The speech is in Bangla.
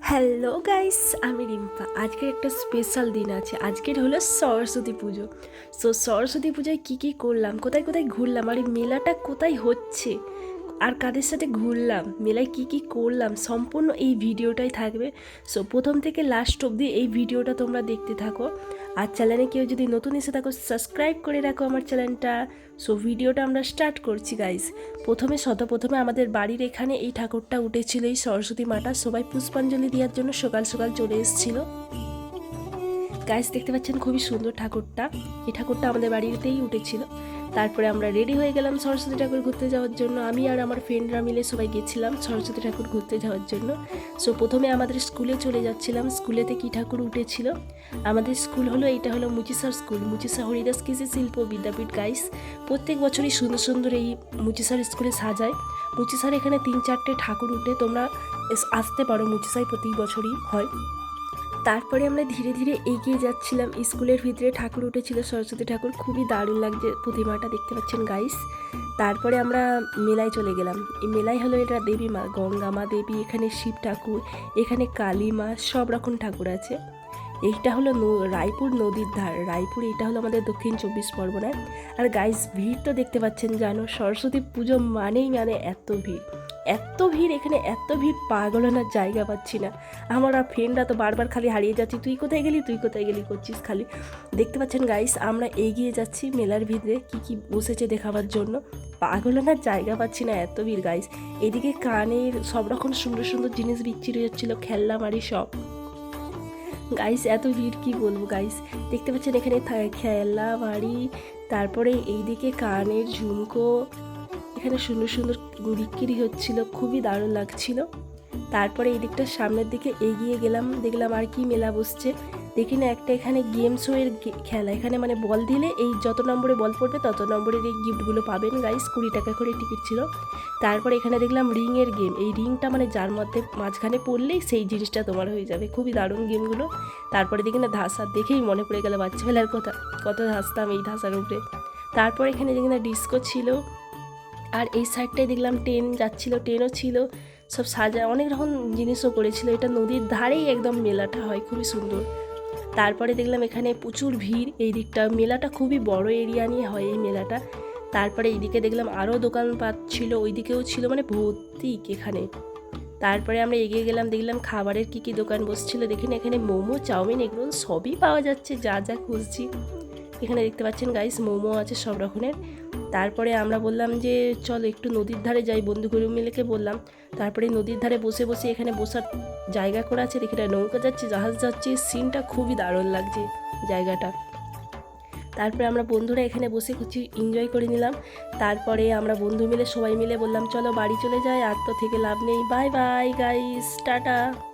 হ্যালো গাইস আমি রিম্পা। আজকের একটা স্পেশাল দিন আছে। আজকের হলো সরস্বতী পুজো। সো সরস্বতী পুজোয় কী কী করলাম? কোথায় কোথায় ঘুরলাম? আর এই মেলাটা কোথায় হচ্ছে? আর কাদের সাথে ঘুরলাম, মেলায় কী কী করলাম, সম্পূর্ণ এই ভিডিওটাই থাকবে। সো প্রথম থেকে লাস্ট অবধি এই ভিডিওটা তোমরা দেখতে থাকো। আর চ্যানেলে কেউ যদি নতুন এসে থাকো সাবস্ক্রাইব করে রাখো আমার চ্যানেলটা সো ভিডিওটা আমরা স্টার্ট করছি গাইস প্রথমে প্রথমে আমাদের বাড়ির এখানে এই ঠাকুরটা উঠেছিল, এই সরস্বতী মাটা। সবাই পুষ্পাঞ্জলি দেওয়ার জন্য সকাল সকাল চলে এসেছিল। গাইস দেখতে পাচ্ছেন খুবই সুন্দর ঠাকুরটা। এই ঠাকুরটা আমাদের বাড়িতেই উঠেছিল। তারপরে আমরা রেডি হয়ে গেলাম সরস্বতী ঠাকুর ঘুরতে যাওয়ার জন্য। আমি আর আমার ফ্রেন্ডরা মিলে সবাই গেছিলাম সরস্বতী ঠাকুর ঘুরতে যাওয়ার জন্য। সো প্রথমে আমাদের স্কুলে চলে যাচ্ছিলাম। স্কুলেতে কি ঠাকুর উঠেছিল। আমাদের স্কুল হলো এইটা হলো মুচিসার স্কুল মুচিসা হরিদাস কৃষি শিল্প বিদ্যাপীঠ গাইস প্রত্যেক বছরই সুন্দর সুন্দর এই মুচিসার স্কুলে সাজায়। মুচিসার এখানে তিন চারটে ঠাকুর উঠে তোমরা আসতে পারো। মুচিসাই প্রতি বছরই হয়। তারপরে আমরা ধীরে ধীরে এগিয়ে যাচ্ছিলাম। স্কুলের ভিতরে ঠাকুর উঠেছিল, সরস্বতী ঠাকুর। খুবই দারুণ লাগছে প্রতিমাটা, দেখতে পাচ্ছেন গাইস তারপরে আমরা মেলায় চলে গেলাম। এই মেলায় হলো এটা দেবী মা, গঙ্গা মা দেবী, এখানে শিব ঠাকুর, এখানে কালী মা, সব রকম ঠাকুর আছে। এইটা হলো রায়পুর নদীর ধার। রায়পুর এটা হলো আমাদের দক্ষিণ চব্বিশ পরগনায় আর গাইস ভিড় তো দেখতে পাচ্ছেন, জানো, সরস্বতী পুজো মানেই মানে এত ভিড়। এত ভিড়, এখানে এত ভিড় পাগলানোর জায়গা পাচ্ছি না। আমার আর ফ্রেন্ডরা তো বারবার খালি হারিয়ে যাচ্ছি। তুই কোথায় গেলি? তুই কোথায় গেলি? করছিস খালি। দেখতে পাচ্ছেন গাইস আমরা এগিয়ে যাচ্ছি মেলার ভিতরে। কি কি বসেছে দেখাবার জন্য? পাগলানোর জায়গা পাচ্ছি না, এত ভিড় গাইস এদিকে কানের সব রকম সুন্দর সুন্দর জিনিস বিক্রি হচ্ছিল, খেলনা বাড়ি সব। গাইস এত ভিড়, কি বলব গাইস দেখতে পাচ্ছেন এখানে খেলনা বাড়ি, তারপরে এইদিকে কানের ঝুমকো এখানে সুন্দর সুন্দর বিক্রি হচ্ছিল, খুবই দারুণ লাগছিল। তারপরে এই দিকটা সামনের দিকে এগিয়ে গেলাম, দেখলাম আর কি মেলা বসছে। দেখি না একটা এখানে গেম শো এর গে- খেলা। এখানে মানে বল দিলে এই যত নম্বরে বল পড়বে, তত নম্বরের এই গিফটগুলো পাবেন গাইস কুড়ি টাকা করে টিকিট ছিল। তারপরে এখানে দেখলাম রিংয়ের গেম এই রিংটা মানে যার মধ্যে মাঝখানে পড়লেই সেই জিনিসটা তোমার হয়ে যাবে। খুবই দারুণ গেমগুলো তারপরে দেখি না ধাসা দেখেই মনে পড়ে গেল বাচ্চাবেলার কথা, কত ধাসতাম এই ধাসার উপরে। তারপর এখানে দেখি না ডিস্কো ছিল। আর এই সাইডটায় দেখলাম ট্রেন যাচ্ছিল, ট্রেনও ছিল, সব সাজা, অনেক রকম জিনিসও করেছিল এটা নদীর ধারেই একদম মেলাটা হয়, খুবই সুন্দর। তারপরে দেখলাম এখানে প্রচুর ভিড় এই দিকটা। মেলাটা খুবই বড় এরিয়া নিয়ে হয় এই মেলাটা। তারপরে এইদিকে দেখলাম আরও দোকানপাট ছিল, ওইদিকেও ছিল মানে ভর্তি এখানে। তারপরে আমরা এগিয়ে গেলাম, দেখলাম খাবারের কি কি দোকান বসছিল। দেখি না এখানে মোমো, চাউমিন এগুলো সবই পাওয়া যাচ্ছে, যা যা খুঁজছি। এখানে দেখতে পাচ্ছেন গাইস মোমো আছে সব রকমের। তারপরে আমরা বললাম যে, চল একটু নদীর ধারে যাই। বন্ধুগুলো মিলেকে বললাম। তারপরে নদীর ধারে বসে বসে এখানে বসার জায়গা করা আছে। এখানে নৌকা যাচ্ছে, জাহাজ যাচ্ছে। সিনটা খুবই দারুণ লাগছে জায়গাটা। তারপরে আমরা বন্ধুরা এখানে বসে কিছু এনজয় করে নিলাম। তারপরে আমরা বন্ধু মিলে সবাই মিলে বললাম, চলো বাড়ি চলে যাই, আর তো থেকে লাভ নেই। Bye bye guys tata.